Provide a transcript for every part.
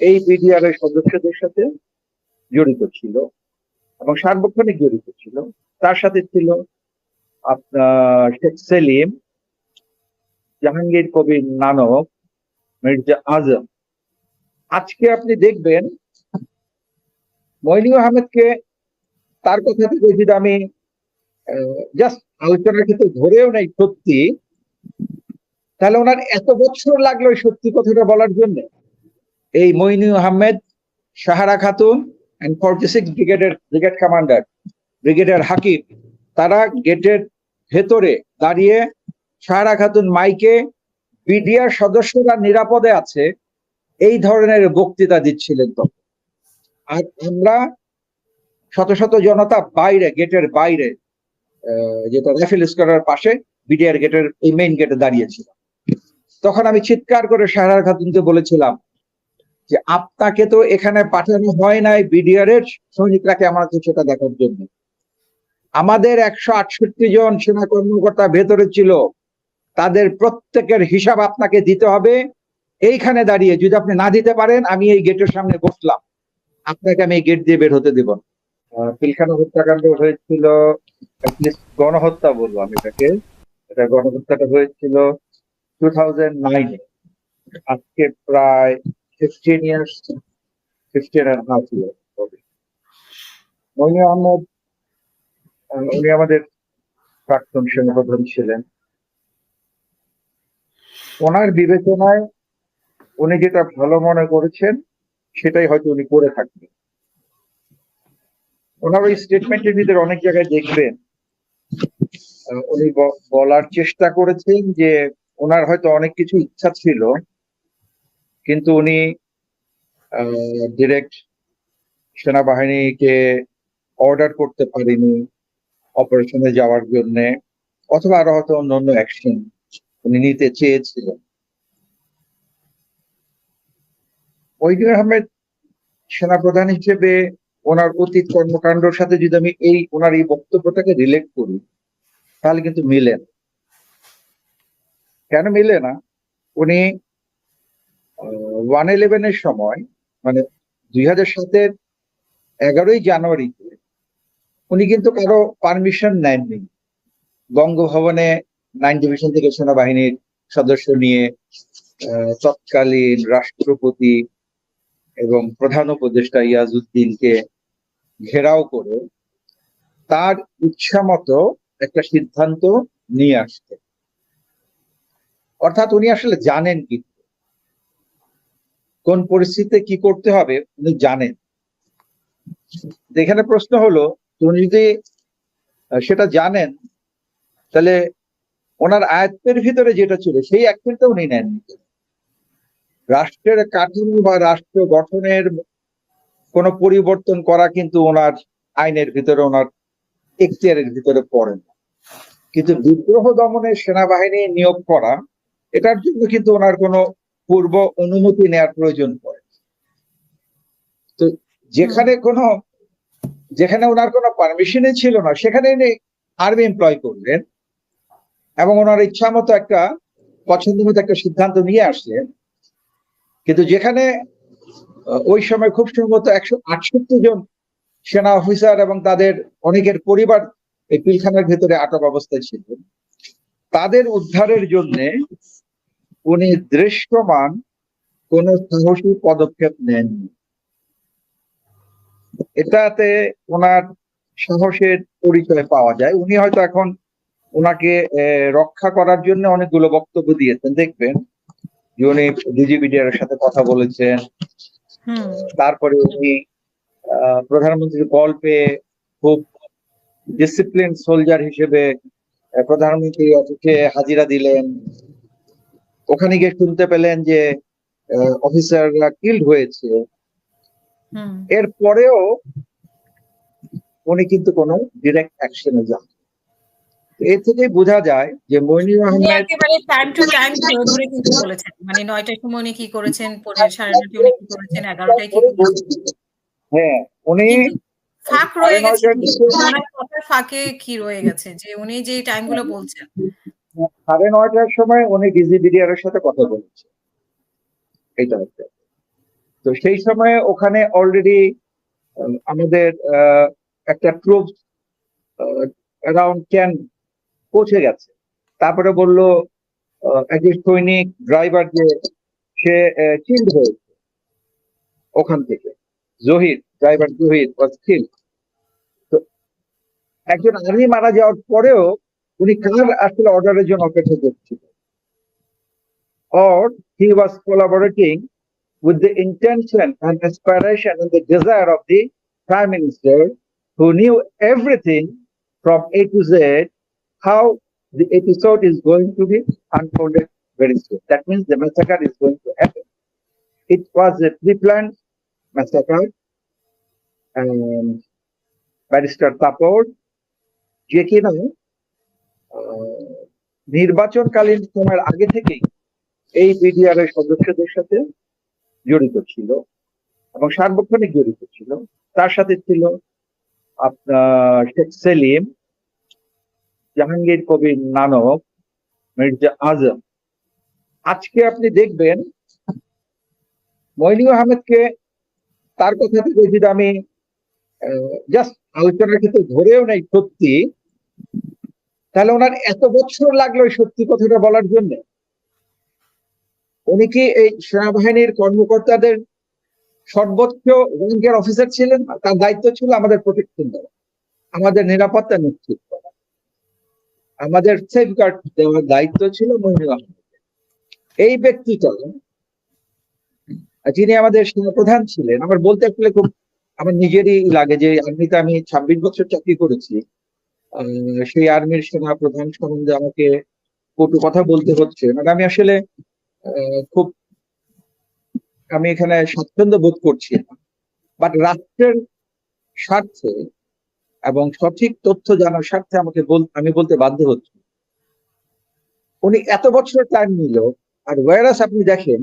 এই বিডিআর এর সদস্যদের সাথে জড়িত ছিল এবং সার্বক্ষণিক জড়িত ছিল। তার সাথে ছিল আপনার শেখ সেলিম, জাহাঙ্গীর কবির নানক, মির্জা আজম। আজকে আপনি দেখবেন মইনু আহমেদকে তার কথা থেকে যদি আমি জাস্ট আলোচনার ক্ষেত্রে ধরেও নেই সত্যি, তাহলে ওনার এত বছর লাগল সত্যি কথাটা বলার জন্য। এই Moinu Ahmed Sahara Khatun and forty six ব্রিগেডের ব্রিগেড কমান্ডার ব্রিগেডের হাকিম, তারা গেটের ভেতরে দাঁড়িয়ে সাহারা খাতুন মাইকে বিডিআর সদস্যরা নিরাপদে আছে, এই ধরনের বক্তৃতা দিচ্ছিলেন তখন। আর আমরা শত শত জনতা বাইরে, গেটের বাইরে যেটা রাইফেল স্কোয়ারের পাশে, বিডিআর গেটের, এই মেইন গেটে দাঁড়িয়েছিলাম। তখন আমি চিৎকার করে সাহারা খাতুনকে বলেছিলাম যে আপনাকে তো এখানে পাঠানো হয় নাই বিডিআর এর সৈনিকরাকে আমাদের সেটা দেখার জন্য। আমাদের একশো আটষট্টি জন সেনা কর্মকর্তা ভেতরে ছিল। তাদের প্রত্যেকের হিসাব আপনাকে দিতে হবে। এইখানে দাঁড়িয়ে যদি আপনি না দিতে পারেন, আমি এই গেটের সামনে বসলাম। আপনাকে আমি এই গেট দিয়ে বের হতে দেব পিলখানা হত্যাকাণ্ড হয়েছিল গণহত্যা বলব আমি এটাকে। এটা গণহত্যাটা হয়েছিল টু থাউজেন্ড নাইনে আজকে প্রায় fifteen years fifteen and half year হবে মইনু আহমদ আহ, উনি আমাদের প্রাক্তন সেনাপ্রধান ছিলেন। ওনার বিবেচনায় উনি যেটা ভালো মনে করেছেন সেটাই হয়তো উনি করে থাকবেন। ওনার ওই স্টেটমেন্টের ভিতরে অনেক জায়গায় দেখবেন উনি বলার চেষ্টা করেছেন যে ওনার হয়তো অনেক কিছু ইচ্ছা ছিল কিন্তু উনি ডিরেক্ট সেনাবাহিনীকে অর্ডার করতে পারেনি অপারেশনে যাওয়ার জন্য, অথবা আরও হয়তো অন্য অন্য অ্যাকশন উনি নিতে চেয়েছিলেন। ওইদুল আহমেদ সেনাপ্রধান হিসেবে ওনার অতীত কর্মকাণ্ডের সাথে যদি আমি এই, ওনার এই বক্তব্যটাকে রিলেট করি, তাহলে কিন্তু মিলে না। কেন মিলে না? উনি ওয়ান ইলেভেনের সময় মানে দুই হাজার সাতের এগারোই জানুয়ারিতে উনি কিন্তু কারও পারমিশন নেননি। বঙ্গভবনে নাইন ডিভিশন থেকে সেনাবাহিনীর সদস্য নিয়ে তৎকালীন রাষ্ট্রপতি এবং প্রধান উপদেষ্টা ইয়াজউদ্দিনকে ঘেরাও করে তার ইচ্ছা মতো একটা সিদ্ধান্ত নিয়ে আসতে অর্থাৎ উনি আসলে জানেন কি কোন পরিস্থিতিতে কি করতে হবে উনি জানেন। এখানে প্রশ্ন হলো, উনি যদি সেটা জানেন, তাহলে ওনার আয়ত্তের ভিতরে যেটা ছিল, সেই অ্যাকশনটা উনি নেননি। রাষ্ট্রের কাঠামো বা রাষ্ট্র গঠনের কোনো পরিবর্তন করা কিন্তু ওনার আইনের ভিতরে, ওনার এখতিয়ারের ভিতরে পড়ে না। কিন্তু বিদ্রোহ দমনে সেনাবাহিনী নিয়োগ করা, এটার জন্য কিন্তু ওনার কোনো পূর্ব অনুমতি নেওয়ার প্রয়োজন পড়ে। তো যেখানে কোনো যেখানে ওনার কোনো পারমিশনই ছিল না সেখানে উনি আর্মি এমপ্লয় করলেন এবং ওনার ইচ্ছা মতো একটা পছন্দ মতো একটা সিদ্ধান্ত নিয়ে আসলেন। কিন্তু যেখানে ওই সময় খুব সম্ভবত একশো আটষট্টি জন সেনা অফিসার এবং তাদের অনেকের পরিবার এই পিলখানার ভেতরে আটক অবস্থায় ছিল তাদের উদ্ধারের জন্য উনি দৃশ্যমান কোন সাহসী পদক্ষেপ নেননি। এটাতে ওনার সাহসের পরিচয় পাওয়া যায়। উনি হয়তো এখন ওনাকে রক্ষা করার জন্য অনেকগুলো বক্তব্য দিয়েছেন। দেখবেন যে উনি ডিজিবিডিআর সাথে কথা বলেছেন। তারপরে উনি আহ, প্রধানমন্ত্রীর কল পেয়ে খুব ডিসিপ্লিন সোলজার হিসেবে প্রধানমন্ত্রী অফিসে হাজিরা দিলেন। ওখানে গিয়ে শুনতে পেলেন যে অফিসাররা কিল্ড হয়েছে। এর পরেও উনি কিন্তু কোনো ডিরেক্ট অ্যাকশনে যান এর থেকেই বোঝা যায় যে মইনুর আহমেদ একেবারে টাইম টু টাইম ধরে কিন্তু বলেছেন। মানে নয়টার সময় উনি কি করেছেন? পরে সাড়ে নয়টায় উনি কি করেছেন? এগারোটায় কি হ্যাঁ উনি ফাঁক রয়ে গেছে। ফাঁকে কি রয়ে গেছে? যে উনি যে টাইমগুলো বলছেন। সাড়ে নয়টার সময় উনি ডিজিবিডিআর এর সাথে কথা বলেছে। এইটা হচ্ছে তো সেই সময় ওখানে অলরেডি আমাদের একটা ট্রুপ অ্যারাউন্ড টেন পৌঁছে গেছে। তারপরে বলল একজন সৈনিক ড্রাইভার যে, সে চিল্ড হয়েছে। ওখান থেকে। জহির ড্রাইভার জহির চিল্ড তো একজন আর্মি মারা যাওয়ার পরেও উনি কার আসলে অর্ডারের জন্য অপেক্ষা করছিল or he was collaborating with the intention and aspiration and the desire of the prime minister who knew everything from A to Z how the episode is going to be unfolded very soon. That means the massacre is going to happen. It was a pre-planned massacre and Barrister Tapor যে কিনা আহ, নির্বাচনকালীন সময়ের আগে থেকেই এই BDR এর সদস্যদের সাথে জড়িত ছিল এবং সার্বক্ষণিক জড়িত ছিল। তার সাথে ছিল আপনার শেখ সেলিম, জাহাঙ্গীর কবির নানক, মির্জা আজম। আজকে আপনি দেখবেন মইনু আহমেদকে তার কথা থেকে যদি আমি জাস্ট আলোচনার ক্ষেত্রে ধরেও নেই সত্যি তাহলে ওনার এত বছর লাগল সত্যি কথাটা বলার জন্য? উনি কি এই সেনাবাহিনীর কর্মকর্তাদের সর্বোচ্চ র্যাঙ্কের অফিসার ছিলেন? তার দায়িত্ব ছিল আমাদের প্রোটেকশন দেওয়া, আমাদের নিরাপত্তা নিশ্চিত করা। আমাদের সেফগার্ড দেওয়ার দায়িত্ব ছিল আহমেদের এই ব্যক্তিটা যিনি আমাদের সেনাপ্রধান ছিলেন, আমার বলতে আসলে খুব, আমার নিজেরই লাগে যে আর্মিতে আমি ছাব্বিশ বছর চাকরি করেছি। সেই আর্মির সেনা প্রধান সম্বন্ধে আমাকে কটু কথা বলতে হচ্ছে মানে আমি আসলে খুব, আমি এখানে স্বাচ্ছন্দ্য বোধ করছি বাট রাষ্ট্রের স্বার্থে এবং সঠিক তথ্য জানার স্বার্থে আমাকে আমি বলতে বাধ্য হচ্ছি। উনি এত বছর টাইম নিল, আর ওয়ারাস আপনি দেখেন,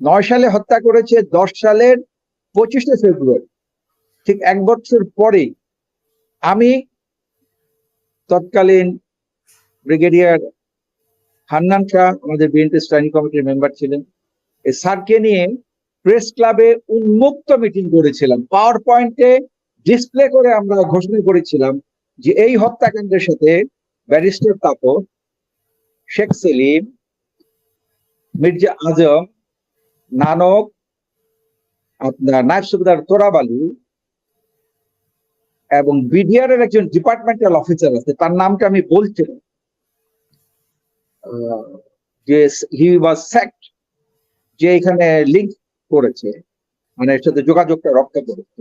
নয় সালে হত্যা করেছে, দশ সালের পঁচিশে ফেব্রুয়ারি, ঠিক এক বছর পরেই। আমি তৎকালীন ব্রিগেডিয়ার হান্নান শাহ, আমাদের বিএনপি স্ট্যান্ডিং কমিটির মেম্বার ছিলেন। এই স্যারকে নিয়ে প্রেস ক্লাবে উন্মুক্ত মিটিং করেছিলাম। পাওয়ার পয়েন্টে ডিসপ্লে করে আমরা ঘোষণা করেছিলাম যে এই হত্যাকাণ্ডের সাথে ব্যারিস্টার তাপস শেখ সেলিম, মির্জা আজম, নানক, আপনার নায়ব সুবিদার তোরাবালু এবং বিডিআর এর একজন ডিপার্টমেন্টাল অফিসার আছে, তার নামটা আমি বলছি যে হি ওয়াজ স্যাক্ট যে এখানে লিঙ্ক করেছে মানে এর সাথে যোগাযোগটা রক্ষা করেছে।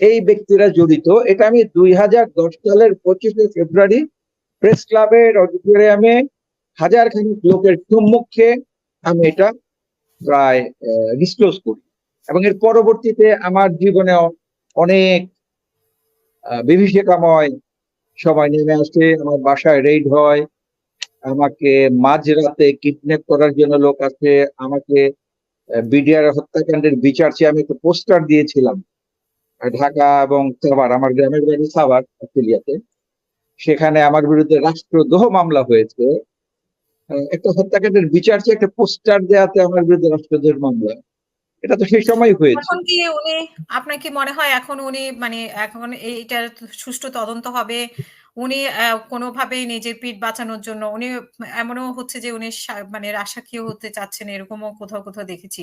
এই ব্যক্তিরা জড়িত, এটা আমি দুই হাজার দশ সালের পঁচিশে ফেব্রুয়ারি প্রেস ক্লাবের অডিটোরিয়ামে হাজার খানিক লোকের সম্মুখে আমি এটা প্রায় ডিসক্লোজ করি। এবং এর পরবর্তীতে আমার জীবনে অনেক বিভীষিকাময় সবাই নেমে আসে, আমার বাসায় রেড হয়। আমাকে মাঝরাতে কিডন্যাপ করার জন্য লোক আছে আমাকে বিডিআর হত্যাকাণ্ডের বিচার চেয়ে আমি একটা পোস্টার দিয়েছিলাম। ঢাকা এবং সাভার, আমার গ্রামের বাড়ি সাভার, অস্ট্রেলিয়াতে। সেখানে আমার বিরুদ্ধে রাষ্ট্রদ্রোহ মামলা হয়েছে। একটা হত্যাকাণ্ডের বিচার চেয়ে একটা পোস্টার দেওয়াতে আমার বিরুদ্ধে রাষ্ট্রদ্রোহের মামলা। এটা তো সেই সময় হয়েছে। এখন কি উনি আপনার কি মনে হয় এখন উনি মানে এখন এইটার সুষ্ঠু তদন্ত হবে? উনি আহ, কোনোভাবেই নিজের পিঠ বাঁচানোর জন্য উনি এমনও হচ্ছে যে উনি মানে রাশাকীয় হতে চাচ্ছেন এরকমও কোথাও কোথাও দেখেছি।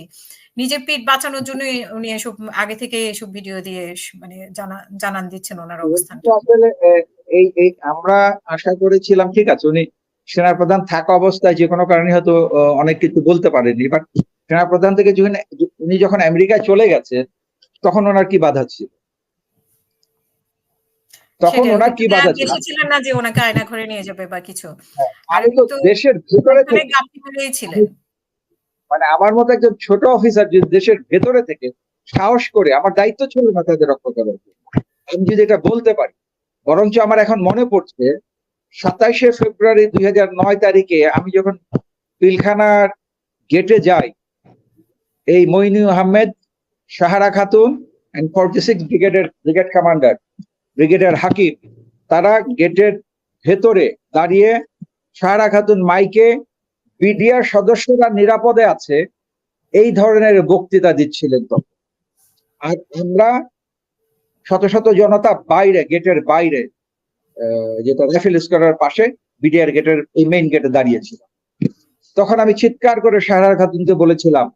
নিজের পিঠ বাঁচানোর জন্য উনি এসব আগে থেকে এসব ভিডিও দিয়ে মানে জানা জানান দিচ্ছেন ওনার অবস্থান। আসলে এই এই আমরা আশা করেছিলাম ঠিক আছে উনি সেনাপ্রধান থাকা অবস্থায় যে কোনো কারণে হয়তো অনেক কিছু বলতে পারেনি বাট সেনাপ্রধান থেকে যখন উনি যখন আমেরিকায় চলে গেছে তখন ওনার কি বাধা ছিল? তখন ওনার কি বাধা ছিল? না যে ওনাকে আয়না ঘরে নিয়ে যাবে বা কিছু। আর তো দেশের ভেতরে থেকে মানে আমার মতো একজন ছোট অফিসার যে দেশের ভেতরে থেকে সাহস করে আমার দায়িত্ব ছিল না তাদের রক্ষা করার আমি যদি এটা বলতে পারি বরঞ্চ আমার এখন মনে পড়ছে সাতাইশে ফেব্রুয়ারি দুই নয় তারিখে আমি যখন পিলখানার গেটে যাই এই Moinu Ahmed Sahara Khatun and forty six ব্রিগেডের ব্রিগেড কমান্ডার ব্রিগেডের হাকিম, তারা গেটের ভেতরে দাঁড়িয়ে সাহারা খাতুন মাইকে বিডিআর সদস্যরা নিরাপদে আছে, এই ধরনের বক্তৃতা দিচ্ছিলেন তখন। আর আমরা শত শত জনতা বাইরে, গেটের বাইরে যেটা রাফেল স্কোয়ারের পাশে, বিডিআর গেটের, এই মেইন গেটে দাঁড়িয়েছিলাম। তখন আমি চিৎকার করে সাহারা খাতুনকে বলেছিলাম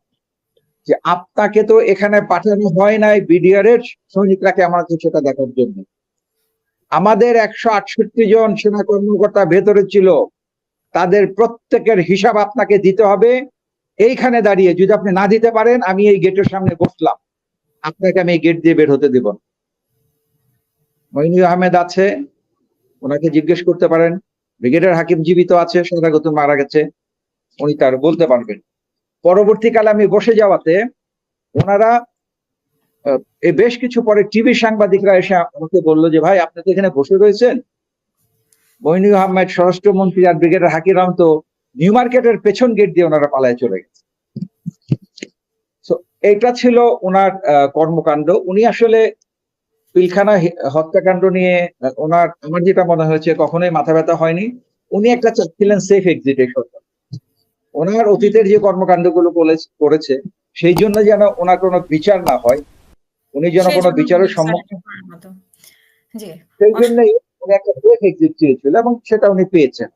যে আপনাকে তো এখানে পাঠানো হয় নাই বিডিআর এর সৈনিকরাকে আমাকে সেটা দেখার জন্য। আমাদের একশো আটষট্টি জন সেনা কর্মকর্তা ভেতরে ছিল। তাদের প্রত্যেকের হিসাব আপনাকে দিতে হবে। এইখানে দাঁড়িয়ে যদি আপনি না দিতে পারেন, আমি এই গেটের সামনে বসলাম। আপনাকে আমি এই গেট দিয়ে বের হতে দেব না। আহমেদ আছে। ওনাকে জিজ্ঞেস করতে পারেন। ব্রিগেডের হাকিম জীবিত আছে স্বাগত মারা গেছে। উনি তার বলতে পারবেন। পরবর্তীকালে আমি বসে যাওয়াতে ওনারা বেশ কিছু পরে টিভি সাংবাদিকরা এসে আমাকে বলল যে, ভাই, আপনি তো এখানে বসে রয়েছেন। মইনু আহমেদ, স্বরাষ্ট্রমন্ত্রী আর ব্রিগেডের হাকিরাম তো নিউ মার্কেটের পেছন গেট দিয়ে ওনারা পালায় চলে গেছে। এইটা ছিল ওনার কর্মকাণ্ড। উনি আসলে পিলখানা হত্যাকাণ্ড নিয়ে ওনার, আমার যেটা মনে হয়েছে, কখনোই মাথা ব্যথা হয়নি। উনি একটা চাচ্ছিলেন সেফ এক্সিটে সরকার। ওনার অতীতের যে কর্মকাণ্ডগুলো করেছে সেই জন্য যেন ওনার কোনো বিচার না হয় উনি যেন কোনো বিচারের সম্মুখীন সেই জন্যই উনি একটা চেয়েছিল এবং সেটা উনি পেয়েছেন।